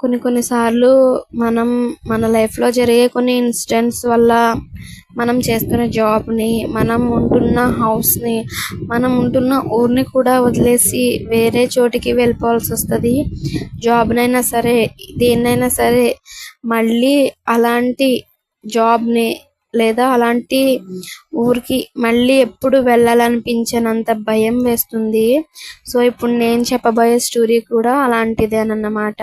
కొన్ని కొన్నిసార్లు మనం మన లైఫ్లో జరిగే కొన్ని ఇన్సిడెంట్స్ వల్ల మనం చేస్తున్న జాబ్ని మనం ఉంటున్న హౌస్ని మనం ఉంటున్న ఊరిని కూడా వదిలేసి వేరే చోటికి వెళ్ళిపోవాల్సి వస్తుంది. జాబ్నైనా సరే దేన్నైనా సరే మళ్ళీ అలాంటి జాబ్ని లేదా అలాంటి ఊరికి మళ్ళీ ఎప్పుడు వెళ్ళాలనిపించనంత భయం వేస్తుంది. సో ఇప్పుడు నేను చెప్పబోయే స్టోరీ కూడా అలాంటిదేనన్నమాట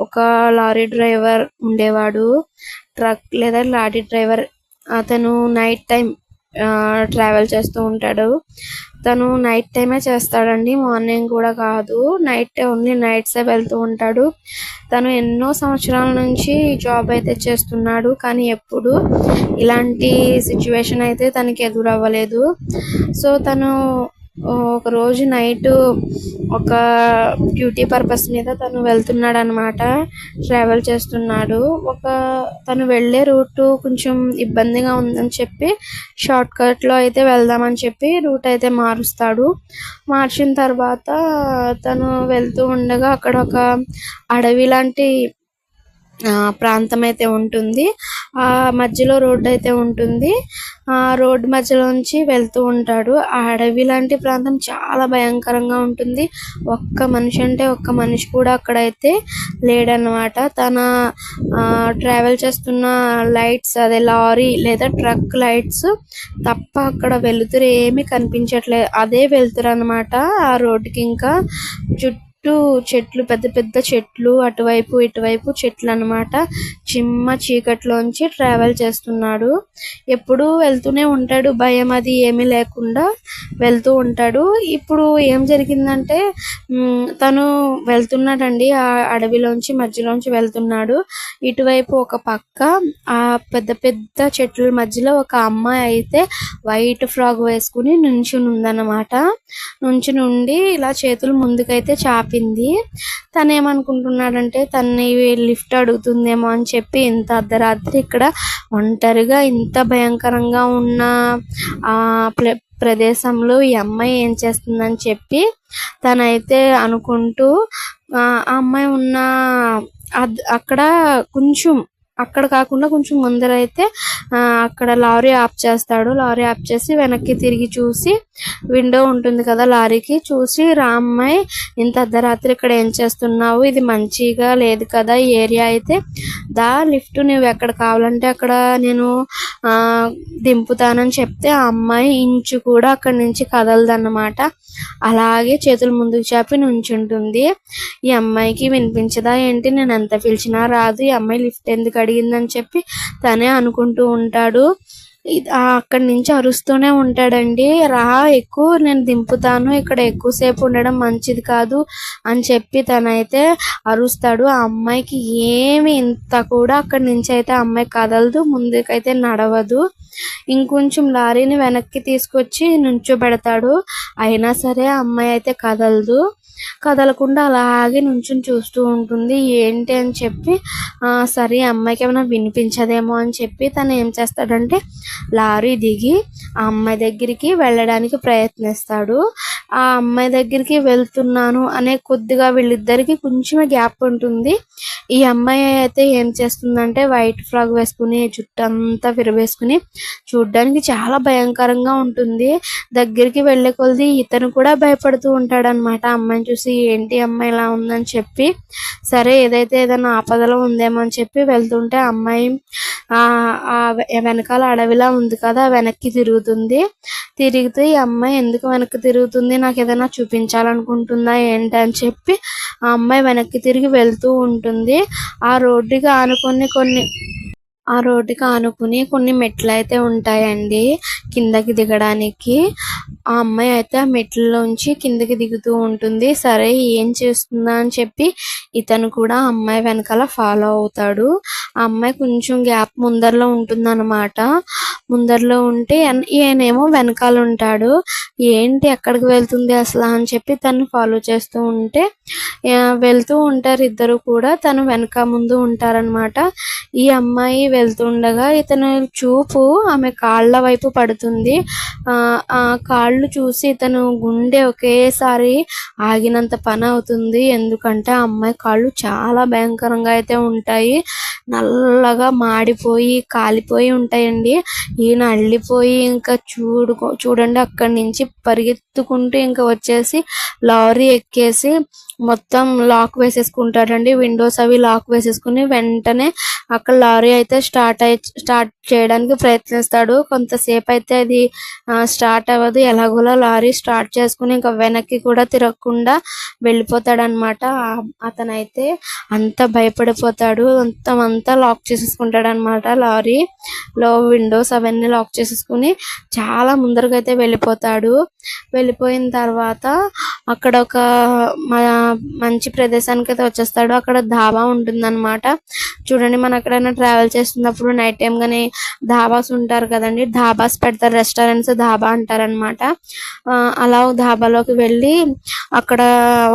ఒక లారీ డ్రైవర్ ఉండేవాడు. ట్రక్ లేదా లారీ డ్రైవర్ అతను నైట్ టైం ట్రావెల్ చేస్తూ ఉంటాడు. తను నైట్ టైమే చేస్తాడండి మార్నింగ్ కూడా కాదు. నైట్ ఓన్లీ నైట్సే వెళ్తూ ఉంటాడు. తను ఎన్నో సంవత్సరాల నుంచి జాబ్ అయితే చేస్తున్నాడు కానీ ఎప్పుడు ఇలాంటి సిచ్యువేషన్ అయితే తనకి ఎదురవ్వలేదు. సో తను ఒక రోజు నైట్ ఒక డ్యూటీ పర్పస్ మీద తను వెళ్తున్నాడు అనమాట ట్రావెల్ చేస్తున్నాడు. ఒక తను వెళ్ళే రూట్ కొంచెం ఇబ్బందిగా ఉందని చెప్పి షార్ట్ కట్లో అయితే వెళ్దామని చెప్పి రూట్ అయితే మారుస్తాడు. మార్చిన తర్వాత తను వెళ్తూ ఉండగా అక్కడ ఒక అడవి లాంటి ప్రాంతం అయితే ఉంటుంది. ఆ మధ్యలో రోడ్డు అయితే ఉంటుంది. ఆ రోడ్డు మధ్యలో నుంచి వెళ్తూ ఉంటాడు. ఆ అడవి లాంటి ప్రాంతం చాలా భయంకరంగా ఉంటుంది. ఒక్క మనిషి అంటే ఒక్క మనిషి కూడా అక్కడైతే లేడనమాట తన ట్రావెల్ చేస్తున్న లైట్స్ అదే లారీ లేదా ట్రక్ లైట్స్ తప్ప అక్కడ వెలుతురు ఏమీ కనిపించట్లేదు అదే వెలుతురు అనమాట ఆ రోడ్డుకి ఇంకా చుట్టూ చుట్టూ చెట్లు పెద్ద పెద్ద చెట్లు అటువైపు ఇటువైపు చెట్లు అనమాట చిమ్మ చీకట్లోంచి ట్రావెల్ చేస్తున్నాడు. ఎప్పుడు వెళ్తూనే ఉంటాడు. భయం అది ఏమీ లేకుండా వెళ్తూ ఉంటాడు. ఇప్పుడు ఏం జరిగిందంటే తను వెళ్తున్నాడండి. ఆ అడవిలోంచి మధ్యలోంచి వెళ్తున్నాడు. ఇటువైపు ఒక పక్క ఆ పెద్ద పెద్ద చెట్ల మధ్యలో ఒక అమ్మాయి అయితే వైట్ ఫ్రాక్ వేసుకుని నుంచుని ఉందన్నమాట నుంచుని ఉండి ఇలా చేతులు ముందుకైతే చాప చెప్పింది. తను ఏమనుకుంటున్నాడంటే తన్ని లిఫ్ట్ అడుగుతుందేమో అని చెప్పి ఇంత అర్ధరాత్రి ఇక్కడ ఒంటరిగా ఇంత భయంకరంగా ఉన్న ఆ ప్రదేశంలో ఈ అమ్మాయి ఏం చేస్తుందని చెప్పి తనైతే అనుకుంటూ ఆ అమ్మాయి ఉన్న అక్కడ కొంచెం అక్కడ కాకుండా కొంచెం ముందర అయితే అక్కడ లారీ ఆఫ్ చేస్తాడు. లారీ ఆఫ్ చేసి వెనక్కి తిరిగి చూసి విండో ఉంటుంది కదా లారీకి చూసి రామ్మాయి ఇంత అర్ధరాత్రి ఇక్కడ ఏం చేస్తున్నావు? ఇది మంచిగా లేదు కదా ఈ ఏరియా అయితే. దా లిఫ్ట్ నువ్వు ఎక్కడ కావాలంటే అక్కడ నేను దింపుతానని చెప్తే ఆ అమ్మాయి ఇంచు కూడా అక్కడి నుంచి కదలదన్నమాట. అలాగే చేతులు ముందుకు చాపి నుంచుంటుంది. ఈ అమ్మాయికి వినిపించదా ఏంటి? నేను ఎంత పిలిచినా రాదు. ఈ అమ్మాయి లిఫ్ట్ ఎందుకు అడిగిందని చెప్పి తనే అనుకుంటూ ఉంటాడు. అక్కడి నుంచి అరుస్తూనే ఉంటాడండి. రా ఎక్కువ నేను దింపుతాను. ఇక్కడ ఎక్కువసేపు ఉండడం మంచిది కాదు అని చెప్పి తనైతే అరుస్తాడు. ఆ అమ్మాయికి ఏమి ఇంత కూడా అక్కడి నుంచి అయితే అమ్మాయి కదలదు ముందుకైతే నడవదు. ఇంకొంచెం లారీని వెనక్కి తీసుకొచ్చి నుంచోబెడతాడు. అయినా సరే అమ్మాయి అయితే కదలదు. కదలకుండా అలాగే నుంచుని చూస్తూ ఉంటుంది. ఏంటి అని చెప్పి సరే అమ్మాయికి ఏమైనా వినిపించదేమో అని చెప్పి తను ఏం చేస్తాడంటే లారీ దిగి ఆ అమ్మాయి దగ్గరికి వెళ్ళడానికి ప్రయత్నిస్తాడు. ఆ అమ్మాయి దగ్గరికి వెళ్తున్నాను అనే కొద్దిగా వీళ్ళిద్దరికి కొంచెమే గ్యాప్ ఉంటుంది. ఈ అమ్మాయి అయితే ఏం చేస్తుందంటే వైట్ ఫ్రాక్ వేసుకుని జుట్టంతా విరవేసుకుని చూడ్డానికి చాలా భయంకరంగా ఉంటుంది. దగ్గరికి వెళ్ళే కొలది ఇతను కూడా భయపడుతూ ఉంటాడనమాట. అమ్మాయి అమ్మాయిని చూసి ఏంటి అమ్మాయి ఇలా ఉందని చెప్పి సరే ఏదైతే ఏదైనా ఆపదలో ఉందేమో అని చెప్పి వెళ్తుంటే అమ్మాయి ఆ వెనకాల అడవిలా ఉంది కదా వెనక్కి తిరుగుతుంది. తిరిగితే ఈ అమ్మాయి ఎందుకు వెనక్కి తిరుగుతుంది? నాకు ఏదైనా చూపించాలనుకుంటుందా ఏంటి అని చెప్పి ఆ అమ్మాయి వెనక్కి తిరిగి వెళ్తూ ఉంటుంది. ఆ రోడ్డుకి ఆనుకొని కొన్ని ఆ రోడ్డుకి ఆనుకుని కొన్ని మెట్లు అయితే ఉంటాయండి కిందకి దిగడానికి. ఆ అమ్మాయి అయితే ఆ మెట్లలోంచి కిందకి దిగుతూ ఉంటుంది. సరే ఏం చేస్తుందా అని చెప్పి ఇతను కూడా అమ్మాయి వెనకాల ఫాలో అవుతాడు. ఆ అమ్మాయి కొంచెం గ్యాప్ ముందరలో ఉంటుందన్నమాట. ముందరలో ఉంటే ఈయనేమో వెనకాల ఉంటాడు. ఏంటి ఎక్కడికి వెళ్తుంది అసలు అని చెప్పి తను ఫాలో చేస్తూ ఉంటే వెళ్తూ ఉంటారు ఇద్దరు కూడా. తను వెనక ముందు ఉంటారనమాట ఈ అమ్మాయి వెళ్తుండగా ఇతను చూపు ఆమె కాళ్ళ వైపు పడుతుంది. ఆ కాళ్ళ కళ్ళు చూసి తను గుండె ఒకేసారి ఆగినంత పని అవుతుంది. ఎందుకంటే ఆ అమ్మాయి కాళ్ళు చాలా భయంకరంగా అయితే ఉంటాయి. నల్లగా మాడిపోయి కాలిపోయి ఉంటాయండి. ఈయన అల్లిపోయి ఇంకా చూడు చూడండి అక్కడి నుంచి పరిగెత్తుకుంటూ ఇంకా వచ్చేసి లారీ ఎక్కేసి మొత్తం లాక్ వేసేసుకుంటాడండి. విండోస్ అవి లాక్ వేసేసుకుని వెంటనే అక్కడ లారీ అయితే స్టార్ట్ అయి స్టార్ట్ చేయడానికి ప్రయత్నిస్తాడు. కొంతసేపు అయితే అది స్టార్ట్ అవ్వదు. ఎలాగోలా లారీ స్టార్ట్ చేసుకుని ఇంకా వెనక్కి కూడా తిరగకుండా వెళ్ళిపోతాడు అనమాట అతనైతే అంత భయపడిపోతాడు. అంత అంతా లాక్ చేసేసుకుంటాడు అనమాట లారీ. లో విండోస్ అవన్నీ లాక్ చేసేసుకుని చాలా ముందరకైతే అయితే వెళ్ళిపోతాడు. వెళ్ళిపోయిన తర్వాత అక్కడ ఒక మంచి ప్రదేశానికి అయితే వచ్చేస్తాడు. అక్కడ ధాబా ఉంటుందన్నమాట. చూడండి మనం ఎక్కడైనా ట్రావెల్ చేస్తున్నప్పుడు నైట్ టైం గానీ ధాబాస్ ఉంటారు కదండి. ధాబాస్ పెడతారు రెస్టారెంట్స్ ధాబా అంటారనమాట అలా ధాబాలోకి వెళ్ళి అక్కడ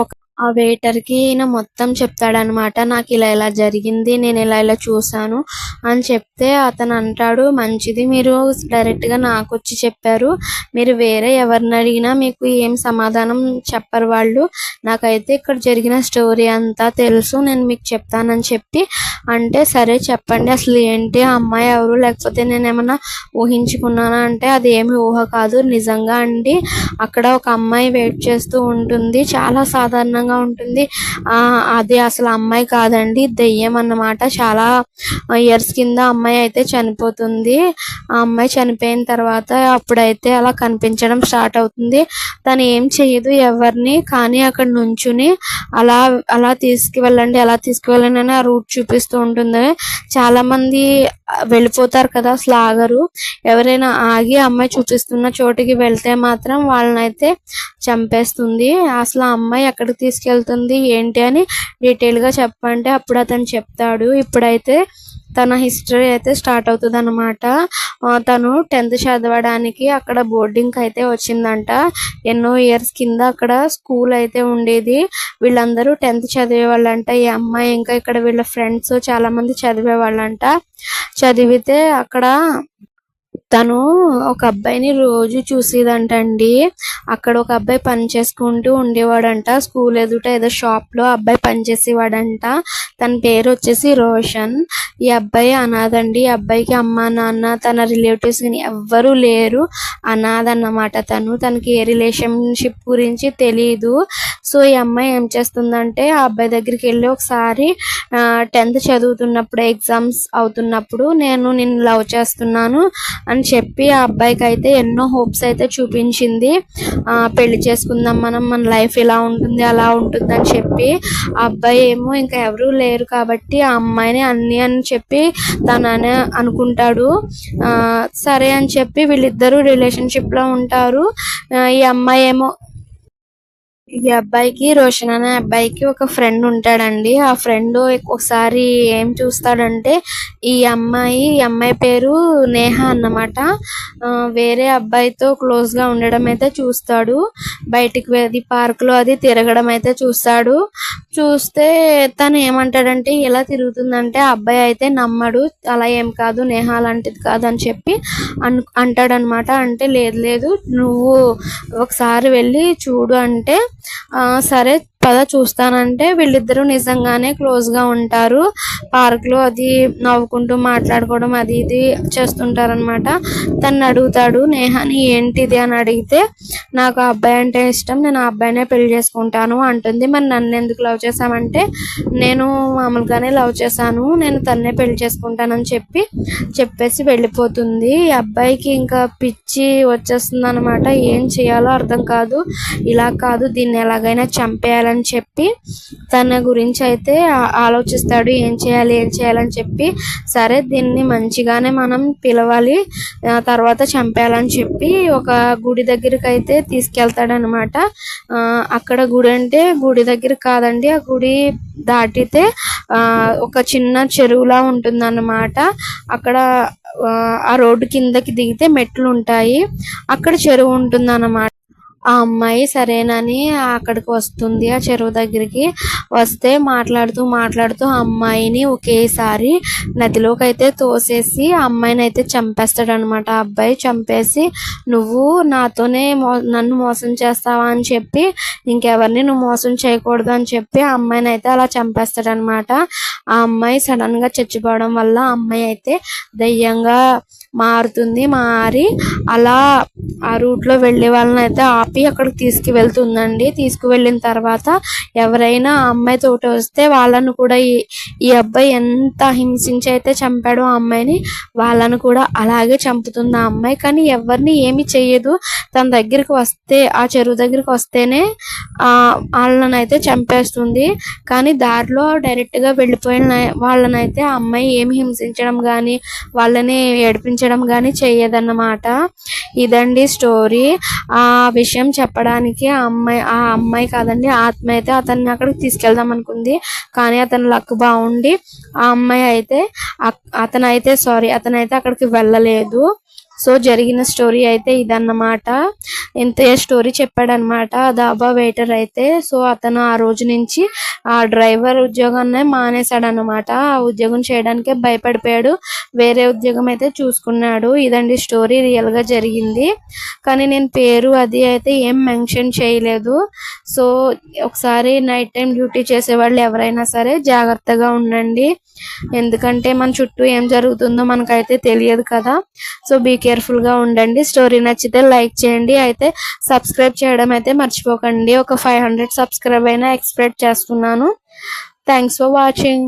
ఒక ఆ వెయిటర్కి ఈయన మొత్తం చెప్తాడనమాట నాకు ఇలా ఇలా జరిగింది నేను ఇలా ఇలా చూసాను అని చెప్తే అతను అంటాడు మంచిది మీరు డైరెక్ట్గా నాకు వచ్చి చెప్పారు. మీరు వేరే ఎవరిని అడిగినా మీకు ఏం సమాధానం చెప్పరు వాళ్ళు. నాకైతే ఇక్కడ జరిగిన స్టోరీ అంతా తెలుసు నేను మీకు చెప్తానని చెప్పి అంటే సరే చెప్పండి. అసలు ఏంటి? ఆ అమ్మాయి ఎవరు? లేకపోతే నేను ఏమన్నా ఊహించుకున్నానా? అంటే అది ఏమి ఊహ కాదు. నిజంగా అండి అక్కడ ఒక అమ్మాయి వెయిట్ చేస్తూ ఉంటుంది. చాలా సాధారణంగా అందంగా ఉంటుంది. ఆ అది అసలు అమ్మాయి కాదండి దెయ్యం అన్నమాట. చాలా ఇయర్స్ కింద అమ్మాయి అయితే చనిపోతుంది. ఆ అమ్మాయి చనిపోయిన తర్వాత అప్పుడైతే అలా కనిపించడం స్టార్ట్ అవుతుంది. తను ఏం చేయదు ఎవరిని కానీ అక్కడ నుంచుని అలా అలా తీసుకువెళ్ళండి అలా తీసుకువెళ్ళండి అని ఆ రూట్ చూపిస్తూ ఉంటుంది. చాలా మంది వెళ్ళిపోతారు కదా అసలు ఆగరు. ఎవరైనా ఆగి అమ్మాయి చూపిస్తున్న చోటికి వెళ్తే మాత్రం వాళ్ళనైతే చంపేస్తుంది. అసలు ఆ అమ్మాయి ఎక్కడికి తీసుకెళ్తుంది ఏంటి అని డీటెయిల్గా చెప్పంటే అప్పుడు అతను చెప్తాడు. ఇప్పుడైతే తన హిస్టరీ అయితే స్టార్ట్ అవుతుంది అనమాట తను టెన్త్ చదవడానికి అక్కడ బోర్డింగ్ అయితే వచ్చిందంట. ఎన్నో ఇయర్స్ కింద అక్కడ స్కూల్ అయితే ఉండేది. వీళ్ళందరూ టెన్త్ చదివేవాళ్ళంట. ఈ అమ్మాయి ఇంకా ఇక్కడ వీళ్ళ ఫ్రెండ్స్ చాలా మంది చదివే చదివితే అక్కడ తను ఒక అబ్బాయిని రోజు చూసేదంటండి. అక్కడ ఒక అబ్బాయి పని చేసుకుంటూ ఉండేవాడంట. స్కూల్ ఎదుట ఏదో షాప్లో అబ్బాయి పని చేసేవాడంట. తన పేరు వచ్చేసి రోషన్. ఈ అబ్బాయి అనాథండి. ఈ అబ్బాయికి అమ్మ నాన్న తన రిలేటివ్స్ ఎవ్వరూ లేరు. అనాథ అన్నమాట తను. తనకి ఏ రిలేషన్షిప్ గురించి తెలియదు సో ఈ అమ్మాయి ఏం చేస్తుందంటే ఆ అబ్బాయి దగ్గరికి వెళ్ళి ఒకసారి టెన్త్ చదువుతున్నప్పుడు ఎగ్జామ్స్ అవుతున్నప్పుడు నేను నిన్ను లవ్ చేస్తున్నాను. అని చెప్పి ఆ అబ్బాయికి అయితే ఎన్నో హోప్స్ అయితే చూపించింది. పెళ్ళి చేసుకుందాం మనం మన లైఫ్ ఇలా ఉంటుంది అలా ఉంటుంది అని చెప్పి. ఆ అబ్బాయి ఏమో ఇంకా ఎవరూ లేరు కాబట్టి ఆ అమ్మాయిని అన్ని అని చెప్పి తననే అనుకుంటాడు. సరే అని చెప్పి వీళ్ళిద్దరూ రిలేషన్షిప్లో ఉంటారు. ఈ అమ్మాయి ఏమో ఈ అబ్బాయికి రోషన్ అనే అబ్బాయికి ఒక ఫ్రెండ్ ఉంటాడండి. ఆ ఫ్రెండ్ ఒకసారి ఏం చూస్తాడంటే ఈ అమ్మాయి ఈ అమ్మాయి పేరు నేహ అన్నమాట. వేరే అబ్బాయితో క్లోజ్గా ఉండడం అయితే చూస్తాడు. బయటికి వెళ్ళి పార్క్లో అది తిరగడం అయితే చూస్తాడు. చూస్తే తను ఏమంటాడంటే ఎలా తిరుగుతుందంటే అబ్బాయి అయితే నమ్మడు. అలా ఏం కాదు నేహ అలాంటిది కాదు అని చెప్పి అను అంటాడనమాట అంటే లేదు లేదు నువ్వు ఒకసారి వెళ్ళి చూడు అంటే సరే పద చూస్తానంటే వీళ్ళిద్దరూ నిజంగానే క్లోజ్గా ఉంటారు. పార్క్లో అది నవ్వుకుంటూ మాట్లాడుకోవడం అది ఇది చేస్తుంటారనమాట తను అడుగుతాడు నేహాని ఏంటిది? అని అడిగితే నాకు ఆ అబ్బాయి అంటే ఇష్టం నేను ఆ అబ్బాయినే పెళ్ళి చేసుకుంటాను అంటుంది. మరి నన్ను ఎందుకు లవ్ చేశామంటే నేను మామూలుగానే లవ్ చేశాను నేను తన్నే పెళ్ళి చేసుకుంటానని చెప్పి చెప్పేసి వెళ్ళిపోతుంది. ఈ అబ్బాయికి ఇంకా పిచ్చి వచ్చేస్తుంది అనమాట ఏం చేయాలో అర్థం కాదు. ఇలా కాదు దీన్ని ఎలాగైనా చంపేయాలని అని చెప్పి తన గురించి అయితే ఆలోచిస్తాడు ఏం చేయాలి ఏం చేయాలని చెప్పి. సరే దీన్ని మంచిగానే మనం పిలవాలి. తర్వాత చంపేయాలని చెప్పి ఒక గుడి దగ్గరికి అయితే తీసుకెళ్తాడనమాట అక్కడ గుడి అంటే గుడి దగ్గర కాదండి ఆ గుడి దాటితే ఒక చిన్న చెరువులా ఉంటుందన్నమాట. అక్కడ ఆ రోడ్డు కిందకి దిగితే మెట్లు ఉంటాయి. అక్కడ చెరువు ఉంటుంది ఆ అమ్మాయి సరేనని అక్కడికి వస్తుంది ఆ చెరువు దగ్గరికి వస్తే మాట్లాడుతూ మాట్లాడుతూ ఆ అమ్మాయిని ఒకేసారి నదిలోకి అయితే తోసేసి ఆ అమ్మాయిని అయితే చంపేస్తాడు అనమాట ఆ అబ్బాయి చంపేసి నువ్వు నాతోనే మో నన్ను మోసం చేస్తావా? అని చెప్పి ఇంకెవరిని నువ్వు మోసం చేయకూడదు అని చెప్పి ఆ అమ్మాయిని అయితే అలా చంపేస్తాడు అనమాట ఆ అమ్మాయి సడన్గా చచ్చిపోవడం వల్ల ఆ అమ్మాయి అయితే దయ్యంగా మారుతుంది మారి అలా ఆ రూట్లో వెళ్ళే వాళ్ళని అయితే ఆపి అక్కడికి తీసుకువెళ్తుందండి. తీసుకువెళ్ళిన తర్వాత ఎవరైనా ఆ అమ్మాయి తోటి వస్తే వాళ్ళను కూడా ఈ ఈ అబ్బాయి ఎంత హింసించి అయితే చంపాడో ఆ అమ్మాయిని వాళ్ళను కూడా అలాగే చంపుతుంది ఆ అమ్మాయి. కానీ ఎవరిని ఏమి చెయ్యదు. తన దగ్గరికి వస్తే ఆ చెరువు దగ్గరికి వస్తేనే వాళ్ళని అయితే చంపేస్తుంది. కానీ దారిలో డైరెక్ట్గా వెళ్ళిపోయిన వాళ్ళనైతే ఆ అమ్మాయి ఏమి హింసించడం కానీ వాళ్ళని ఏడిపించడం కానీ చెయ్యదన్నమాట. ఇదండి స్టోరీ. ఆ విషయం చెప్పడానికి ఆ అమ్మాయి ఆ అమ్మాయి కాదండి ఆత్మ అయితే అతన్ని అక్కడికి తీసుకెళ్దాం అనుకుంది. కానీ అతని లక్ బాగుండి ఆ అమ్మాయి అయితే అతనైతే సారీ అతనైతే అయితే అక్కడికి వెళ్ళలేదు. సో జరిగిన స్టోరీ అయితే ఇదన్నమాట. ఇంత స్టోరీ చెప్పాడనమాట దాబా వెయిటర్ అయితే. సో అతను ఆ రోజు నుంచి ఆ డ్రైవర్ ఉద్యోగాన్ని మానేశాడనమాట ఆ ఉద్యోగం చేయడానికే భయపడిపోయాడు. వేరే ఉద్యోగం అయితే చూసుకున్నాడు. ఇదండి స్టోరీ రియల్గా జరిగింది. కానీ నేను పేరు అది అయితే ఏం మెన్షన్ చేయలేదు. సో ఒకసారి నైట్ టైం డ్యూటీ చేసే వాళ్ళు ఎవరైనా సరే జాగ్రత్తగా ఉండండి. ఎందుకంటే మన చుట్టూ ఏం జరుగుతుందో మనకైతే తెలియదు కదా. సో బీ కేర్ఫుల్గా ఉండండి. స్టోరీ నచ్చితే లైక్ చేయండి. అయితే సబ్స్క్రైబ్ చేయడం అయితే మర్చిపోకండి. ఒక ఫైవ్ హండ్రెడ్ సబ్స్క్రైబ్ అయినా ఎక్స్పెక్ట్ చేస్తున్నాను. Thanks for watching